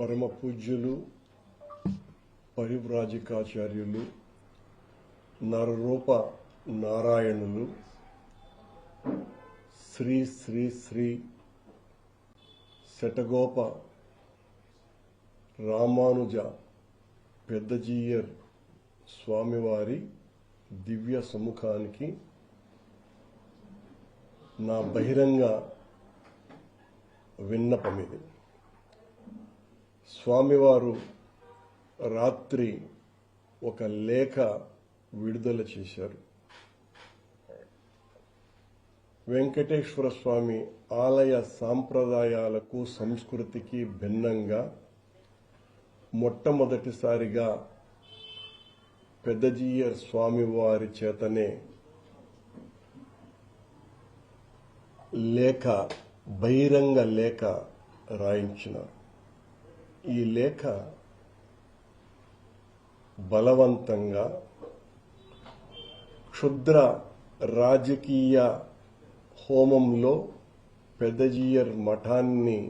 పరమ పూజ్యులు పరివ్రాజికాచార్యులు నరరూప నారాయణులు శ్రీ శ్రీ శ్రీ శటగోప రామానుజ పెద్దజీయర్ స్వామివారి దివ్య సముఖానికి నా బహిరంగ విన్నపమిది స్వామివారు రాత్రి ఒక లేఖ విడుదల చేశారు. వెంకటేశ్వర స్వామి ఆలయ సాంప్రదాయాలకు సంస్కృతికి భిన్నంగా మొట్టమొదటిసారిగా పెద్దజీయర్ స్వామివారి చేతనే లేఖ బహిరంగ లేఖ రాయించినారు. ఈ లేఖ బలవంతంగా క్షుద్ర రాజకీయ హోమంలో పెద్దజీయర్ మఠాన్ని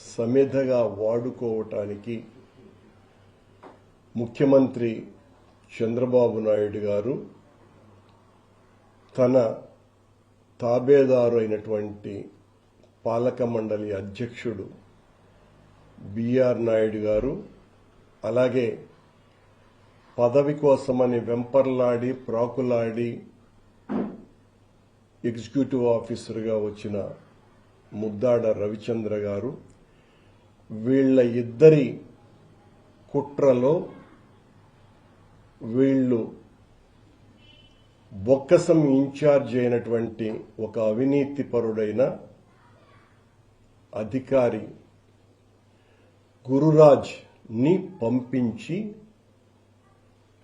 సమిధగా వాడుకోవటానికి ముఖ్యమంత్రి చంద్రబాబు నాయుడు గారు తన తాబేదారు అయినటువంటి పాలక మండలి అధ్యక్షుడు బిఆర్ నాయుడు గారు అలాగే పదవి కోసమని వెంపర్లాడి ప్రాకులాడి ఎగ్జిక్యూటివ్ ఆఫీసర్గా వచ్చిన ముద్దాడ రవిచంద్ర గారు వీళ్ళ ఇద్దరి కుట్రలో వీళ్ళు బొక్కసం ఇన్ఛార్జ్ అయినటువంటి ఒక అవినీతిపరుడైన అధికారి గురురాజ్ని పంపించి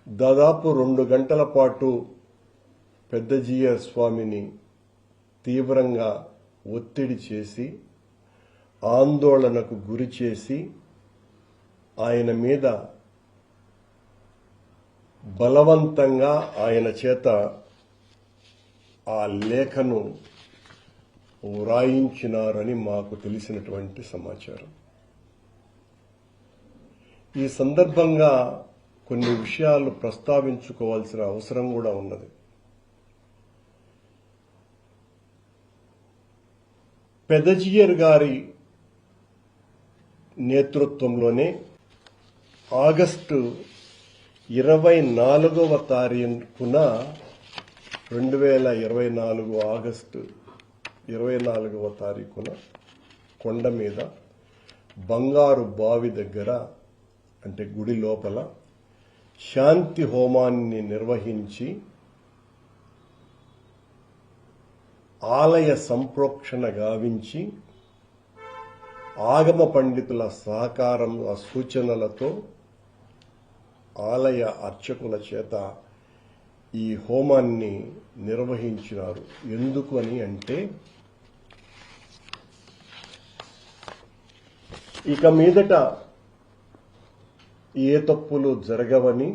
దాదాపు రెండు గంటల పాటు పెద్దజీయ స్వామిని తీవ్రంగా ఒత్తిడి చేసి ఆందోళనకు గురి చేసి ఆయన మీద బలవంతంగా ఆయన చేత ఆ లేఖను వ్రాయించినారని మాకు తెలిసినటువంటి సమాచారం. ఈ సందర్భంగా కొన్ని విషయాలు ప్రస్తావించుకోవాల్సిన అవసరం కూడా ఉన్నది. పెదజియర్ గారి నేతృత్వంలోనే ఆగస్టు ఇరవై నాలుగవ తారీఖున రెండు వేల ఇరవై నాలుగు ఆగస్టు ఇరవై నాలుగవ తారీఖున కొండ మీద బంగారు బావి దగ్గర అంటే గుడి లోపల శాంతి హోమాన్ని నిర్వహించి ఆలయ సంప్రోక్షణ గావించి ఆగమ పండితుల సహకారం సూచనలతో ఆలయ అర్చకుల చేత ఈ హోమాన్ని నిర్వహించినారు. ఎందుకు అని అంటే ఇక మీదట ఏ తప్పులు జరగవని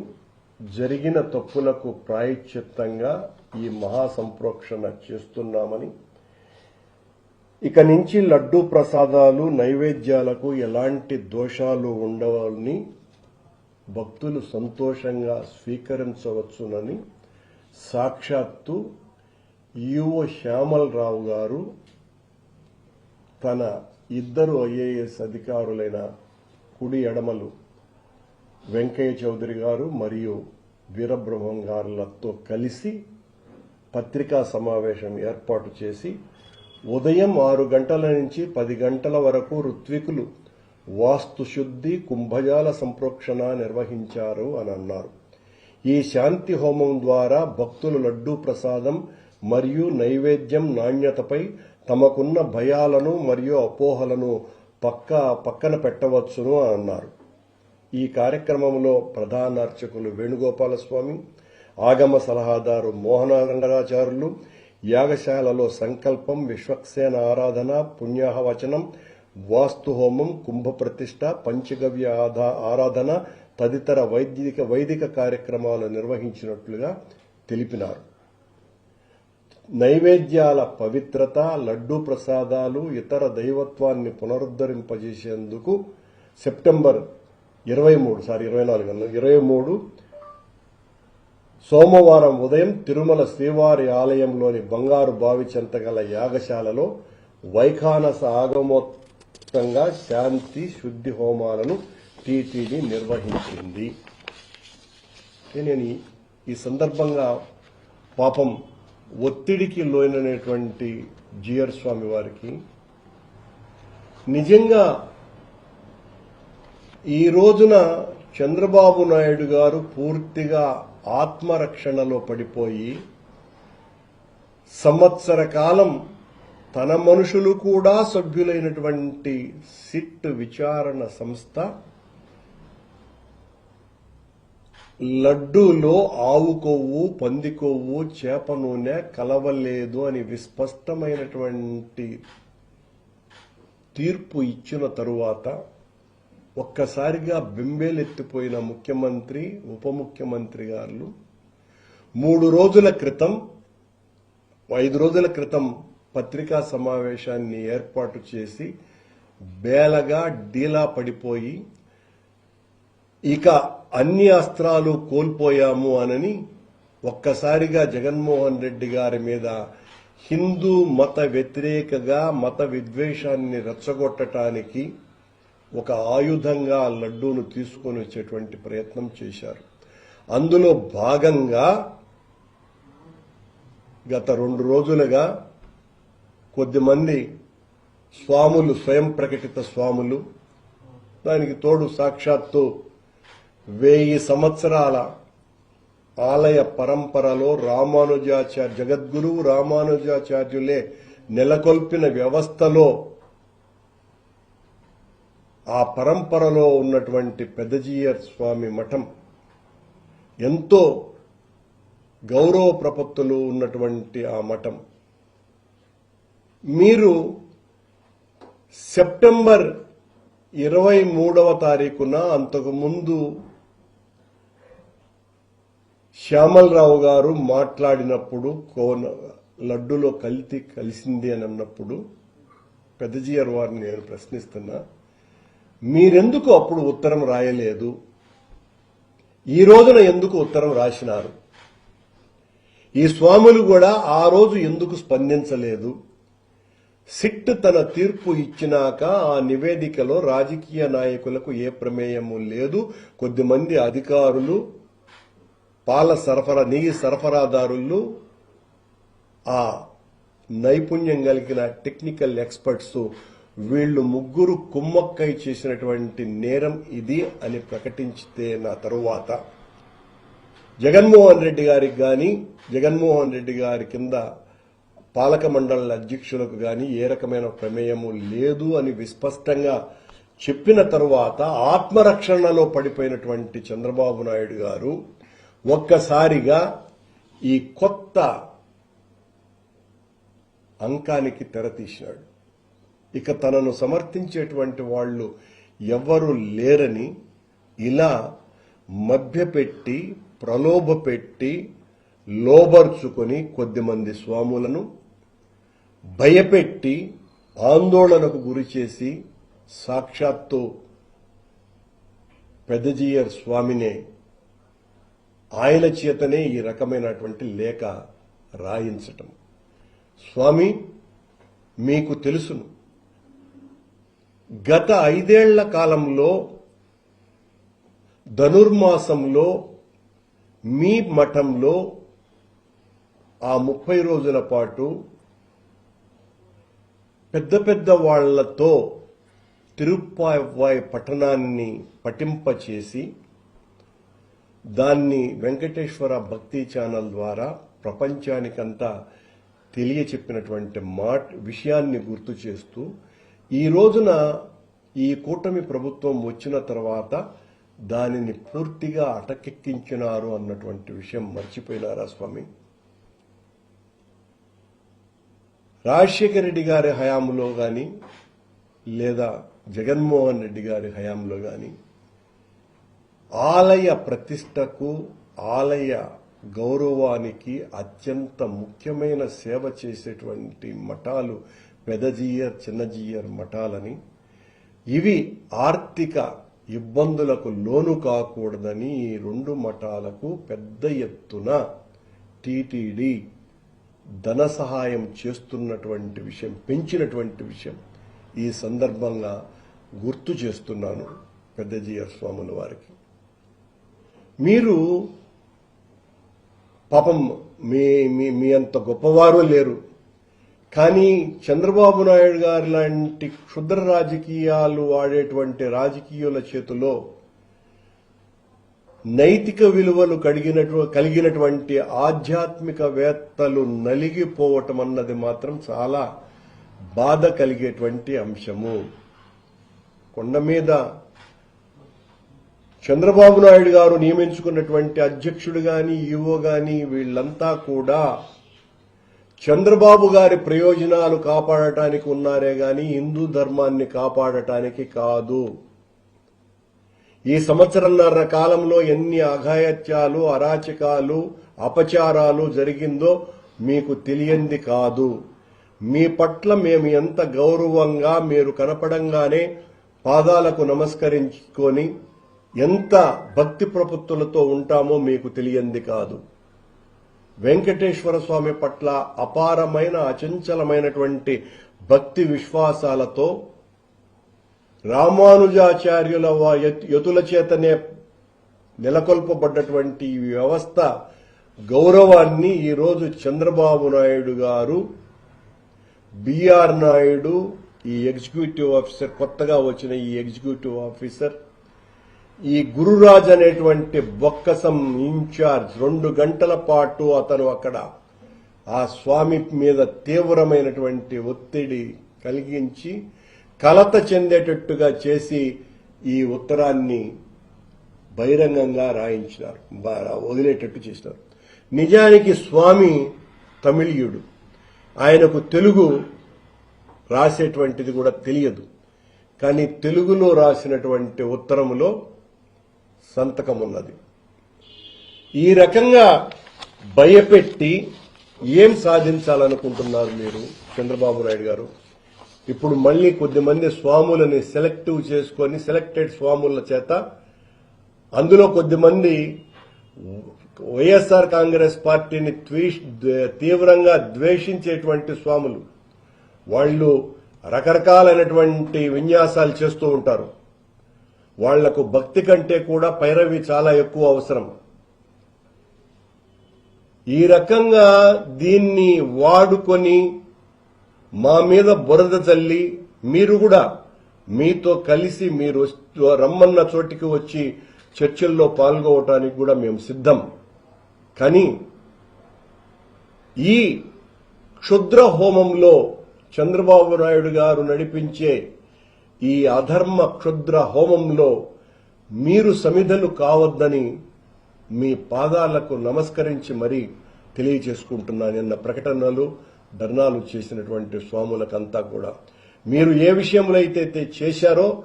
జరిగిన తప్పులకు ప్రాయశ్చిత్తంగా ఈ మహాసంప్రోక్షణ చేస్తున్నామని ఇక నుంచి లడ్డూ ప్రసాదాలు నైవేద్యాలకు ఎలాంటి దోషాలు ఉండవని భక్తులు సంతోషంగా స్వీకరించవచ్చునని సాక్షాత్తు ఈఓ శ్యామలరావు గారు తన ఇద్దరు ఐఏఎస్ అధికారులైన కుడి ఎడమలు వెంకయ్య చౌదరి గారు మరియు వీరబ్రహ్మం గారులతో కలిసి పత్రికా సమావేశం ఏర్పాటు చేసి ఉదయం ఆరు గంటల నుంచి పది గంటల వరకు ఋత్వికులు వాస్తుశుద్ధి కుంభజాల సంప్రోక్షణ నిర్వహించారు అని అన్నారు. ఈ శాంతి హోమం ద్వారా భక్తులు లడ్డూ ప్రసాదం మరియు నైవేద్యం నాణ్యతపై తమకున్న భయాలను మరియు అపోహలను పక్క పక్కన పెట్టవచ్చును అని అన్నారు. ఈ కార్యక్రమంలో ప్రధాన అర్చకులు వేణుగోపాలస్వామి ఆగమ సలహాదారు మోహనరంగరాచారులు యాగశాలలో సంకల్పం విశ్వక్సేన ఆరాధన పుణ్యాహవచనం వాస్తు హోమం కుంభ ప్రతిష్ట పంచగవ్య ఆధా- ఆరాధన తదితర వైదిక వైదిక కార్యక్రమాలు నిర్వహించినట్లుగా తెలిపినారు. నైవేద్యాల పవిత్రత లడ్డూ ప్రసాదాలు ఇతర దైవత్వాన్ని పునరుద్ధరింపజేసేందుకు సెప్టెంబర్ ఇరవై మూడు సారీ ఇరవై నాలుగు అన్న. ఇరవై మూడు సోమవారం ఉదయం తిరుమల శ్రీవారి ఆలయంలోని బంగారు బావి చెంత గల యాగశాలలో వైఖానస ఆగమోత్తంగా శాంతి శుద్ధి హోమాలను టీటీడీ నిర్వహించింది. నేను ఈ- ఈ సందర్భంగా పాపం ఒత్తిడికి లోనైనటువంటి జిఆర్ స్వామి వారికి నిజంగా ఈ రోజున చంద్రబాబు నాయుడు గారు పూర్తిగా ఆత్మరక్షణలో పడిపోయి సంవత్సర కాలం తన మనుషులు కూడా సభ్యులైనటువంటి సిట్ విచారణ సంస్థ లడ్డూలో ఆవు కొవ్వు పంది కొవ్వు చేప నూనె కలవలేదు అని విస్పష్టమైనటువంటి తీర్పు ఇచ్చిన తరువాత ఒక్కసారిగా బింబేలెత్తిపోయిన ముఖ్యమంత్రి ఉప ముఖ్యమంత్రి గారు మూడు రోజుల క్రితం ఐదు రోజుల క్రితం పత్రికా సమావేశాన్ని ఏర్పాటు చేసి బేలగా డీలా పడిపోయి ఇక అన్ని అస్త్రాలు కోల్పోయాము అనని ఒక్కసారిగా జగన్మోహన్ రెడ్డి గారి మీద హిందూ మత వ్యతిరేకగా మత విద్వేషాన్ని రెచ్చగొట్టడానికి ఒక ఆయుధంగా లడ్డూను తీసుకొని వచ్చేటువంటి ప్రయత్నం చేశారు. అందులో భాగంగా గత రెండు రోజులుగా కొద్దిమంది స్వాములు స్వయం ప్రకటిత స్వాములు దానికి తోడు సాక్షాత్తు వెయ్యి సంవత్సరాల ఆలయ పరంపరలో రామానుజాచార్య జగద్గురువు రామానుజాచార్యులే నెలకొల్పిన వ్యవస్థలో ఆ పరంపరలో ఉన్నటువంటి పెద్దజీయర్ స్వామి మఠం ఎంతో గౌరవ ప్రపత్తులు ఉన్నటువంటి ఆ మఠం. మీరు సెప్టెంబర్ ఇరవై మూడవ తారీఖున అంతకుముందు శ్యామలరావు గారు మాట్లాడినప్పుడు కోన లడ్డులో కలిసి కలిసింది అని అన్నప్పుడు పెద్దజీయర్ వారిని నేను ప్రశ్నిస్తున్నా. మీరెందుకు అప్పుడు ఉత్తరం రాయలేదు? ఈ రోజున ఎందుకు ఉత్తరం రాసినారు? ఈ స్వాములు కూడా ఆ రోజు ఎందుకు స్పందించలేదు? సిట్ తన తీర్పు ఇచ్చినాక ఆ నివేదికలో రాజకీయ నాయకులకు ఏ ప్రమేయము లేదు. కొద్దిమంది అధికారులు పాల సరఫరా నెయ్యి సరఫరాదారులు ఆ నైపుణ్యం కలిగిన టెక్నికల్ ఎక్స్పర్ట్స్ వీళ్ళు ముగ్గురు కుమ్మక్కై చేసినటువంటి నేరం ఇది అని ప్రకటించితే నా తరువాత జగన్మోహన్ రెడ్డి గారికి గాని జగన్మోహన్ రెడ్డి గారి కింద పాలక మండలి అధ్యక్షులకు గాని ఏ రకమైన ప్రమేయము లేదు అని విస్పష్టంగా చెప్పిన తరువాత ఆత్మరక్షణలో పడిపోయినటువంటి చంద్రబాబు నాయుడు గారు ఒక్కసారిగా ఈ కొత్త అంకానికి తెరతీసినాడు ఇక తనను సమర్థించేటువంటి వాళ్ళు ఎవ్వరూ లేరని ఇలా మభ్యపెట్టి ప్రలోభపెట్టి లోబర్చుకొని కొద్దిమంది స్వాములను భయపెట్టి ఆందోళనకు గురి చేసి సాక్షాత్తు పెదజీయర్ స్వామినే ఆయన చేతనే ఈ రకమైనటువంటి లేఖ రాయించటం. స్వామి మీకు తెలుసును. గత ఐదేళ్ళ కాలంలో ధనుర్మాసంలో మీ మఠంలో ఆ ముప్పై రోజుల పాటు పెద్ద పెద్ద వాళ్ళతో తిరుప్పాయ్ పట్టణాన్ని పఠింపచేసి దాన్ని వెంకటేశ్వర భక్తి ఛానల్ ద్వారా ప్రపంచానికంతా తెలియచెప్పినటువంటి మాట విషయాన్ని గుర్తు చేస్తూ ఈ రోజున ఈ కూటమి ప్రభుత్వం వచ్చిన తర్వాత దానిని పూర్తిగా అటకెక్కించినారు అన్నటువంటి విషయం మర్చిపోయినారా స్వామి? రాజశేఖర రెడ్డి గారి హయాంలో గాని లేదా జగన్మోహన్ రెడ్డి గారి హయాంలో గాని ఆలయ ప్రతిష్టకు ఆలయ గౌరవానికి అత్యంత ముఖ్యమైన సేవ చేసేటువంటి మఠాలు పెదజీయర్ చిన్నజీయర్ మఠాలని. ఇవి ఆర్థిక ఇబ్బందులకు లోను కాకూడదని ఈ రెండు మఠాలకు పెద్ద ఎత్తున టీటీడీ ధన సహాయం చేస్తున్నటువంటి విషయం పెంచినటువంటి విషయం ఈ సందర్భంగా గుర్తు చేస్తున్నాను పెద్దజీయ స్వాముల వారికి. మీరు పాపం మీ మీ మీ అంత గొప్పవారు లేరు. కానీ చంద్రబాబు నాయుడు గారు లాంటి క్షుద్ర రాజకీయాలు ఆడేటువంటి రాజకీయుల చేతిలో నైతిక విలువలు కడిగినటు కలిగినటువంటి ఆధ్యాత్మికవేత్తలు నలిగిపోవటం అన్నది మాత్రం చాలా బాధ కలిగేటువంటి అంశము. కొండ మీద చంద్రబాబు నాయుడు గారు నియమించుకున్నటువంటి అధ్యక్షుడు గాని ఈవో గాని వీళ్ళంతా కూడా చంద్రబాబు గారి ప్రయోజనాలు కాపాడటానికి ఉన్నారే గాని హిందూ ధర్మాన్ని కాపాడటానికి కాదు. ఈ సంవత్సరంన్నర కాలంలో ఎన్ని అఘాయత్యాలు అరాచకాలు అపచారాలు జరిగిందో మీకు తెలియంది కాదు. మీ పట్ల మేము ఎంత గౌరవంగా మీరు కనపడంగానే పాదాలకు నమస్కరించుకొని ఎంత భక్తి ప్రపత్తులతో ఉంటామో మీకు తెలియంది కాదు. వెంకటేశ్వర స్వామి పట్ల అపారమైన అచంచలమైనటువంటి భక్తి విశ్వాసాలతో రామానుజాచార్యుల యతుల చేతనే నెలకొల్పబడ్డటువంటి ఈ వ్యవస్థ గౌరవాన్ని ఈరోజు చంద్రబాబు నాయుడు గారు బిఆర్ నాయుడు ఈ ఎగ్జిక్యూటివ్ ఆఫీసర్ కొత్తగా వచ్చిన ఈ ఎగ్జిక్యూటివ్ ఆఫీసర్ ఈ గురురాజ్ అనేటువంటి బొక్కసం ఇన్ఛార్జ్ రెండు గంటల పాటు అతను అక్కడ ఆ స్వామి మీద తీవ్రమైనటువంటి ఒత్తిడి కలిగించి కలత చెందేటట్టుగా చేసి ఈ ఉత్తరాన్ని బహిరంగంగా రాయించినారు వదిలేటట్టు చేసినారు. నిజానికి స్వామి తమిళీయుడు. ఆయనకు తెలుగు రాసేటువంటిది కూడా తెలియదు. కానీ తెలుగులో రాసినటువంటి ఉత్తరములో సంతకం ఉన్నది ఈ రకంగా భయపెట్టి ఏం సాధించాలనుకుంటున్నారు మీరు చంద్రబాబు నాయుడు గారు? ఇప్పుడు మళ్ళీ కొద్దిమంది స్వాములని సెలెక్టివ్ చేసుకొని సెలెక్టెడ్ స్వాముల చేత అందులో కొద్దిమంది వైఎస్ఆర్ కాంగ్రెస్ పార్టీని తీవ్రంగా ద్వేషించేటువంటి స్వాములు. వాళ్ళు రకరకాలైనటువంటి విన్యాసాలు చేస్తూ ఉంటారు. వాళ్ళకు భక్తి కంటే కూడా పైరవి చాలా ఎక్కువ అవసరం. ఈ రకంగా దీన్ని వాడుకొని మా మీద బురద చల్లి మీరు కూడా మీతో కలిసి మీరు రమ్మన్న చోటికి వచ్చి చర్చల్లో పాల్గొవటానికి కూడా మేము సిద్ధం. కానీ ఈ క్షుద్ర హోమంలో చంద్రబాబు నాయుడు గారు నడిపించే ఈ అధర్మ క్షుద్ర హోమంలో మీరు సమిధలు కావద్దని మీ పాదాలకు నమస్కరించి మరీ తెలియచేసుకుంటున్నాను నిన్న ప్రకటనలు ధర్నాలు చేసినటువంటి స్వాములకంతా కూడా. మీరు ఏ విషయంలో అయితే చేశారో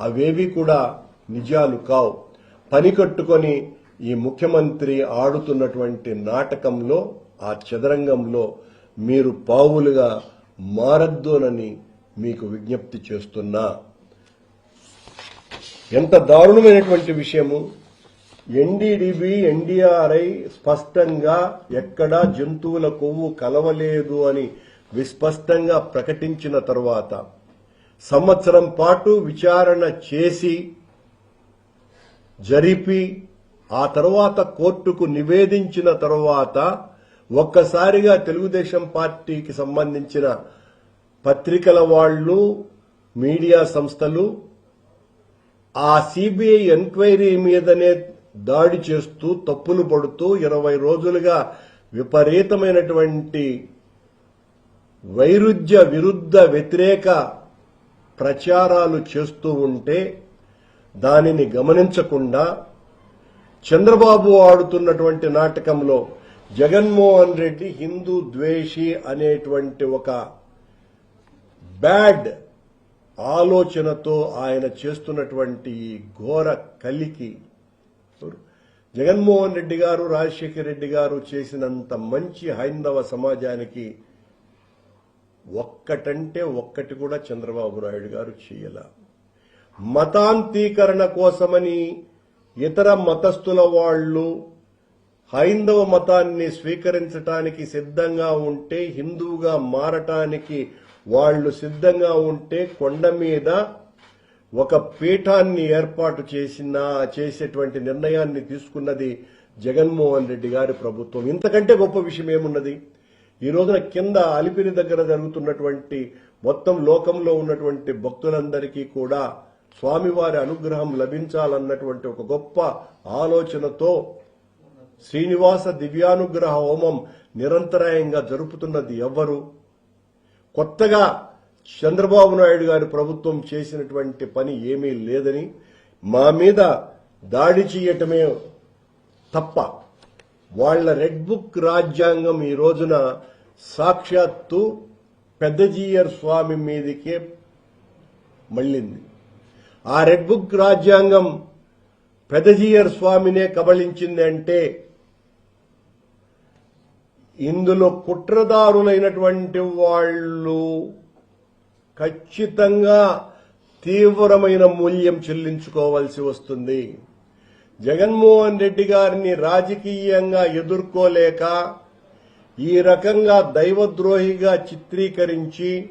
అవేవి కూడా నిజాలు కావు. పని కట్టుకొని ఈ ముఖ్యమంత్రి ఆడుతున్నటువంటి నాటకంలో ఆ చదరంగంలో మీరు పావులుగా మారద్దునని మీకు విజ్ఞప్తి చేస్తున్నా. ఎంత దారుణమైనటువంటి విషయము. ఎన్డీడీబీ ఎన్డీఆర్ఐ స్పష్టంగా ఎక్కడా జంతువుల కొవ్వు కలవలేదు అని విస్పష్టంగా ప్రకటించిన తరువాత సంవత్సరం పాటు విచారణ చేసి జరిపి ఆ తర్వాత కోర్టుకు నివేదించిన తరువాత ఒక్కసారిగా తెలుగుదేశం పార్టీకి సంబంధించిన పత్రికల వాళ్ళు మీడియా సంస్థలు ఆ సిబిఐ ఎంక్వైరీ మీదనే దాడి చేస్తూ తప్పులు పడుతూ ఇరవై రోజులుగా విపరీతమైనటువంటి వైరుధ్య విరుద్ధ వ్యతిరేక ప్రచారాలు చేస్తూ ఉంటే దానిని గమనించకుండా చంద్రబాబు ఆడుతున్నటువంటి నాటకంలో జగన్మోహన్ రెడ్డి హిందూ ద్వేషి అనేటువంటి ఒక బ్యాడ్ ఆలోచనతో ఆయన చేస్తున్నటువంటి ఘోర కలికి. జగన్మోహన్ రెడ్డి గారు రాజశేఖర రెడ్డి గారు చేసినంత మంచి హైందవ సమాజానికి ఒక్కటంటే ఒక్కటి కూడా చంద్రబాబు నాయుడు గారు చేయల. మతాంతీకరణ కోసమని ఇతర మతస్థుల వాళ్ళు హైందవ మతాన్ని స్వీకరించటానికి సిద్ధంగా ఉంటే హిందువుగా మారటానికి వాళ్ళు సిద్ధంగా ఉంటే కొండ మీద ఒక పీఠాన్ని ఏర్పాటు చేసిన చేసేటువంటి నిర్ణయాన్ని తీసుకున్నది జగన్మోహన్ రెడ్డి గారి ప్రభుత్వం. ఇంతకంటే గొప్ప విషయం ఏమున్నది? ఈ రోజున కింద అలిపిరి దగ్గర జరుగుతున్నటువంటి మొత్తం లోకంలో ఉన్నటువంటి భక్తులందరికీ కూడా స్వామివారి అనుగ్రహం లభించాలన్నటువంటి ఒక గొప్ప ఆలోచనతో శ్రీనివాస దివ్యానుగ్రహ హోమం నిరంతరాయంగా జరుపుతున్నది ఎవ్వరు కొత్తగా చంద్రబాబు నాయుడు గారి ప్రభుత్వం చేసినటువంటి పని ఏమీ లేదని మా మీద దాడి చేయటమే తప్ప వాళ్ళ రెడ్ బుక్ రాజ్యాంగం ఈ రోజున సాక్షాత్తు పెద్దజీయర్ స్వామి మీదకే మళ్ళింది. ఆ రెడ్ బుక్ రాజ్యాంగం పెదజీయర్ స్వామినే కబళించింది అంటే ఇందులో కుట్రదారులైనటువంటి వాళ్ళు ఖచ్చితంగా తీవ్రమైన మూల్యం చెల్లించుకోవాల్సి వస్తుంది. జగన్మోహన్ రెడ్డి గారిని రాజకీయంగా ఎదుర్కోలేక ఈ రకంగా దైవద్రోహిగా చిత్రీకరించి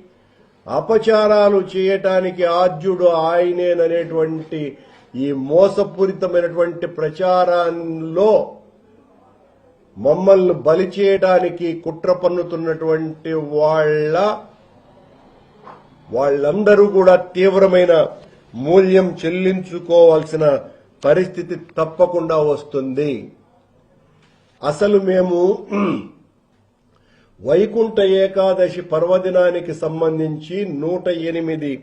అపచారాలు చేయటానికి ఆద్యుడు ఆయనేననేటువంటి ఈ మోసపూరితమైనటువంటి ప్రచారంలో మమ్మల్ని బలి చేయడానికి కుట్ర పన్నుతున్నటువంటి వాళ్ళ వాళ్ళందరూ కూడా తీవ్రమైన మూల్యం చెల్లించుకోవాల్సిన పరిస్థితి తప్పకుండా వస్తుంది. అసలు మేము వైకుంఠ ఏకాదశి పర్వదినానికి సంబంధించి నూట ఎనిమిది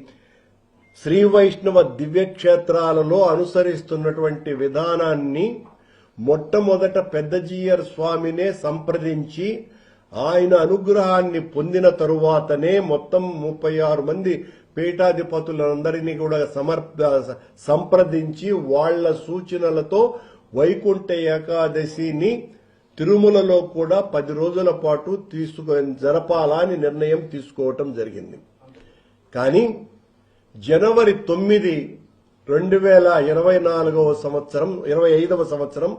శ్రీ వైష్ణవ దివ్యక్షేత్రాలలో అనుసరిస్తున్నటువంటి విధానాన్ని మొట్టమొదట పెద్దజీయర్ స్వామినే సంప్రదించి ఆయన అనుగ్రహాన్ని పొందిన తరువాతనే మొత్తం ముప్పై ఆరు మంది పీఠాధిపతులందరినీ కూడా సమర్ప సంప్రదించి వాళ్ళ సూచనలతో వైకుంఠ ఏకాదశిని తిరుమలలో కూడా పది రోజుల పాటు తీసుకు జరపాలని నిర్ణయం తీసుకోవటం జరిగింది. కానీ జనవరి తొమ్మిది రెండు వేల ఇరవై నాలుగవ సంవత్సరం ఇరవై ఐదవ సంవత్సరం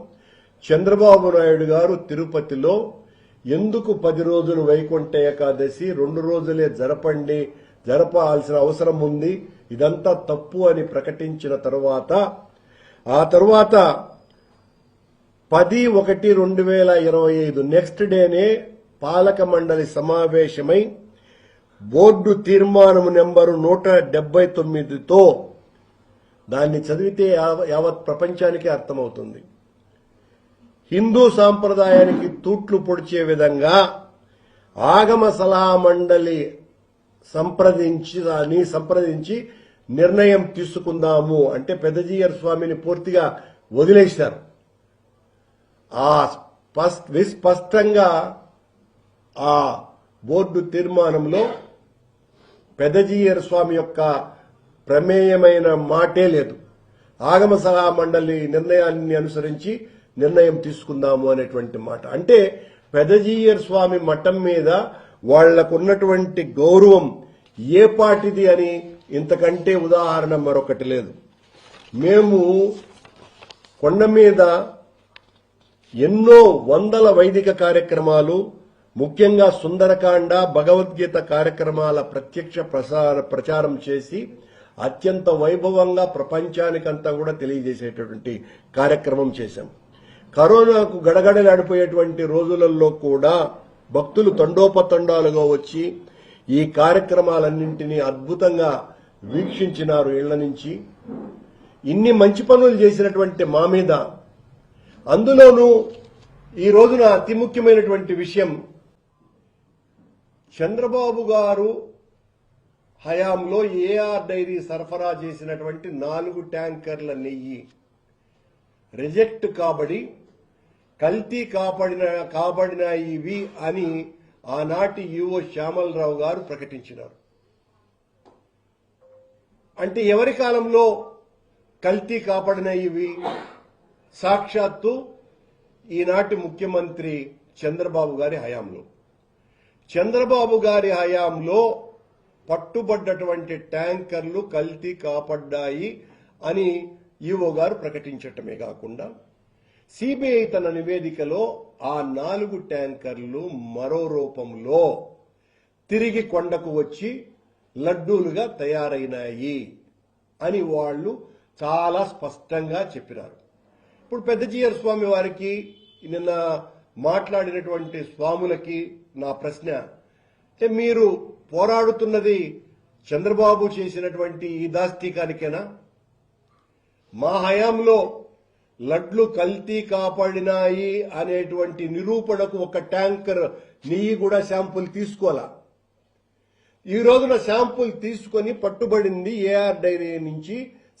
చంద్రబాబు నాయుడు గారు తిరుపతిలో ఎందుకు పది రోజులు వైకుంఠ ఏకాదశి రెండు రోజులే జరపండి జరపాల్సిన అవసరం ఉంది ఇదంతా తప్పు అని ప్రకటించిన తరువాత ఆ తరువాత పది ఒకటి రెండు వేల ఇరవై ఐదు నెక్స్ట్ డేనే పాలక మండలి సమావేశమై బోర్డు తీర్మానం నెంబరు నూట డెబ్బై తొమ్మిదితో దాన్ని చదివితే యావ- యావత్ ప్రపంచానికి అర్థమవుతుంది. హిందూ సాంప్రదాయానికి తూట్లు పొడిచే విధంగా ఆగమ సలహా మండలి సంప్రదించి దాన్ని సంప్రదించి నిర్ణయం తీసుకుందాము అంటే పెద్దజీయర్ స్వామిని పూర్తిగా వదిలేశారు. ఆ స్పస్- విస్పష్టంగా ఆ బోర్డు తీర్మానంలో పెదజీయర్ స్వామి యొక్క ప్రమేయమైన మాటే లేదు. ఆగమ సలహా మండలి నిర్ణయాన్ని అనుసరించి నిర్ణయం తీసుకుందాము అనేటువంటి మాట. అంటే పెదజీయర్ స్వామి మఠం మీద వాళ్ళకున్నటువంటి గౌరవం ఏ పాటిది అని ఇంతకంటే ఉదాహరణ మరొకటి లేదు. మేము కొండ మీద ఎన్నో వందల వైదిక కార్యక్రమాలు ముఖ్యంగా సుందరకాండ భగవద్గీత కార్యక్రమాల ప్రత్యక్ష ప్రసార ప్రచారం చేసి అత్యంత వైభవంగా ప్రపంచానికంతా కూడా తెలియజేసేటటువంటి కార్యక్రమం చేశాం. కరోనాకు గడగడలాడిపోయేటువంటి రోజులలో కూడా భక్తులు తండోపతండాలుగా వచ్చి ఈ కార్యక్రమాలన్నింటినీ అద్భుతంగా వీక్షించినారు ఇళ్ళ నుంచి. ఇన్ని మంచి పనులు చేసినటువంటి మా మీద. అందులోనూ ఈ రోజున అతి ముఖ్యమైనటువంటి విషయం చంద్రబాబు గారు హయాంలో ఏఆర్ డైరీ సరఫరా చేసినటువంటి నాలుగు ట్యాంకర్ల నెయ్యి. రిజెక్ట్ కాబడి కల్తీ కాపాడిన కాబడిన ఇవి అని ఆనాటి ఈఓ శ్యామలరావు గారు ప్రకటించినారు. అంటే ఎవరి కాలంలో కల్తీ కాపాడిన ఇవి సాక్షాత్తు ఈనాటి ముఖ్యమంత్రి చంద్రబాబు గారి హయాంలో. చంద్రబాబు గారి హయాంలో పట్టుబడ్డటువంటి ట్యాంకర్లు కల్తీ కాపడ్డాయి అని ఈవో గారు ప్రకటించటమే కాకుండా సిబిఐ తన నివేదికలో ఆ నాలుగు ట్యాంకర్లు మరో రూపంలో తిరిగి కొండకు వచ్చి లడ్డూలుగా తయారైనాయి అని వాళ్ళు చాలా స్పష్టంగా చెప్పినారు. ఇప్పుడు పెద్దజీయర్ స్వామి వారికి నిన్న మాట్లాడినటువంటి స్వాములకి నా ప్రశ్న అంటే మీరు పోరాడుతున్నది చంద్రబాబు చేసినటువంటి ఈ దాస్తికానికేనా మా హయాంలో లడ్లు కల్తీ కాపాడినాయి అనేటువంటి నిరూపణకు ఒక ట్యాంకర్ నెయ్యి కూడా శాంపుల్ తీసుకోవాలా? ఈ రోజున శాంపుల్ తీసుకొని పట్టుబడింది ఏఆర్ డైరీ నుంచి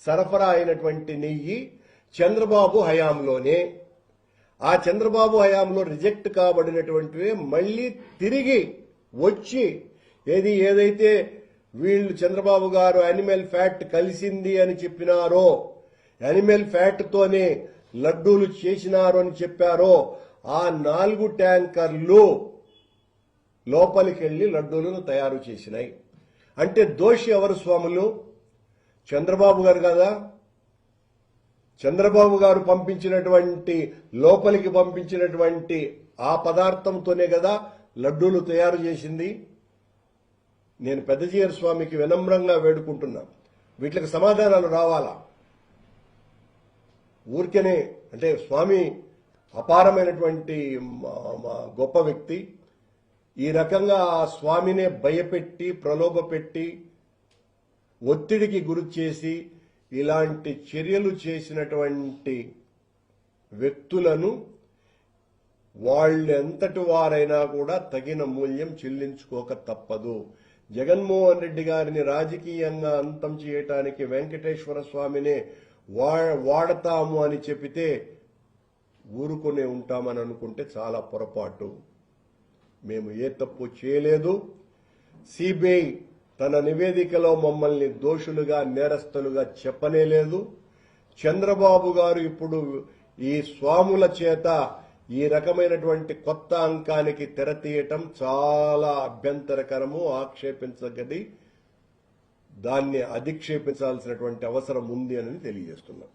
సరఫరా అయినటువంటి నెయ్యి చంద్రబాబు హయాంలోనే. ఆ చంద్రబాబు హయాంలో రిజెక్ట్ కాబడినటువంటివి మళ్ళీ తిరిగి వచ్చి ఏది ఏదైతే వీళ్ళు చంద్రబాబు గారు యానిమల్ ఫ్యాట్ కలిసింది అని చెప్పినారో యానిమల్ ఫ్యాట్ తోనే లడ్డూలు చేసినారు అని చెప్పారో ఆ నాలుగు ట్యాంకర్లు లోపలికి వెళ్ళి లడ్డూలను తయారు చేసినాయి. అంటే దోషి ఎవరు స్వాములు? చంద్రబాబు గారు కదా. చంద్రబాబు గారు పంపించినటువంటి లోపలికి పంపించినటువంటి ఆ పదార్థంతోనే కదా లడ్డూలు తయారు చేసింది. నేను పెద్దజీయర్ స్వామికి వినమ్రంగా వేడుకుంటున్నా. వీటికి సమాధానాలు రావాలా? ఊరికనే అంటే స్వామి అపారమైనటువంటి మా గొప్ప వ్యక్తి. ఈ రకంగా ఆ స్వామినే భయపెట్టి ప్రలోభపెట్టి ఒత్తిడికి గురి చేసి ఇలాంటి చర్యలు చేసినటువంటి వ్యక్తులను వాళ్ళెంతటి వారైనా కూడా తగిన మూల్యం చెల్లించుకోక తప్పదు. జగన్మోహన్ రెడ్డి గారిని రాజకీయంగా అంతం చేయటానికి వెంకటేశ్వర స్వామినే వా- వాడతాము అని చెబితే ఊరుకునే ఉంటామని అనుకుంటే చాలా పొరపాటు. మేము ఏ తప్పు చేయలేదు. సిబిఐ తన నివేదికలో మమ్మల్ని దోషులుగా నేరస్తులుగా చెప్పనేలేదు. చంద్రబాబు గారు ఇప్పుడు ఈ స్వాముల చేత ఈ రకమైనటువంటి కొత్త అంకానికి తెరతీయటం చాలా అభ్యంతరకరము ఆక్షేపించగది. దాన్ని అధిక్షేపించాల్సినటువంటి అవసరం ఉంది అని తెలియజేస్తున్నాం.